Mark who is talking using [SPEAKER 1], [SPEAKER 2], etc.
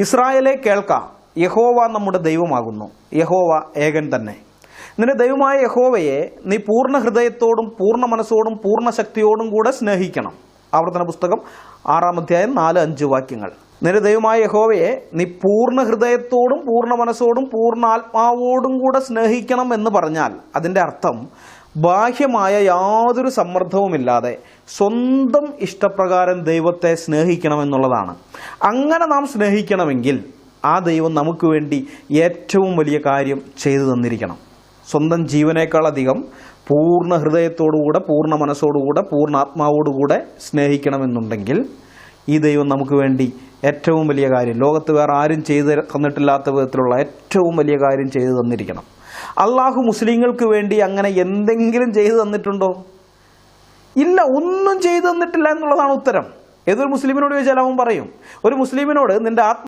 [SPEAKER 1] ഇസ്രായേലെ കേൾക്കാം യഹോവ നമ്മുടെ ദൈവമാകുന്നു. യഹോവ ഏകൻ തന്നെ. നിന്റെ ദൈവമായ യഹോവയെ നീ പൂർണ ഹൃദയത്തോടും പൂർണ മനസ്സോടും പൂർണ ശക്തിയോടും കൂടെ സ്നേഹിക്കണം. ആവർത്തന പുസ്തകം ആറാം അധ്യായം നാല് അഞ്ച് വാക്യങ്ങൾ. നിന്റെ ദൈവമായ യഹോവയെ നീ പൂർണ ഹൃദയത്തോടും പൂർണ മനസ്സോടും പൂർണ ആത്മാവോടും കൂടെ സ്നേഹിക്കണം എന്ന് പറഞ്ഞാൽ അതിന്റെ അർത്ഥം ബാഹ്യമായ യാതൊരു സമ്മർദ്ദവുമില്ലാതെ സ്വന്തം ഇഷ്ടപ്രകാരം ദൈവത്തെ സ്നേഹിക്കണമെന്നുള്ളതാണ് അങ്ങനെ നാം സ്നേഹിക്കണമെങ്കിൽ ആ ദൈവം നമുക്ക് വേണ്ടി ഏറ്റവും വലിയ കാര്യം ചെയ്തു തന്നിരിക്കണം. സ്വന്തം ജീവനേക്കാളധികം പൂർണ ഹൃദയത്തോടുകൂടെ പൂർണ മനസ്സോടുകൂടെ പൂർണ ആത്മാവോടുകൂടെ സ്നേഹിക്കണമെന്നുണ്ടെങ്കിൽ ഈ ദൈവം നമുക്ക് വേണ്ടി ഏറ്റവും വലിയ കാര്യം ലോകത്ത് വേറെ ആരും ചെയ്ത് തന്നിട്ടില്ലാത്ത വിധത്തിലുള്ള ഏറ്റവും വലിയ കാര്യം ചെയ്തു തന്നിരിക്കണം. അള്ളാഹു മുസ്ലിങ്ങൾക്ക് വേണ്ടി അങ്ങനെ എന്തെങ്കിലും ചെയ്തു തന്നിട്ടുണ്ടോ? ഇല്ല ഒന്നും ചെയ്തു തന്നിട്ടില്ല എന്നുള്ളതാണ് ഉത്തരം. ഏതൊരു മുസ്ലിമിനോട് ചോദിച്ചാൽ അവൻ പറയും. ഒരു മുസ്ലിമിനോട് നിന്റെ ആത്മ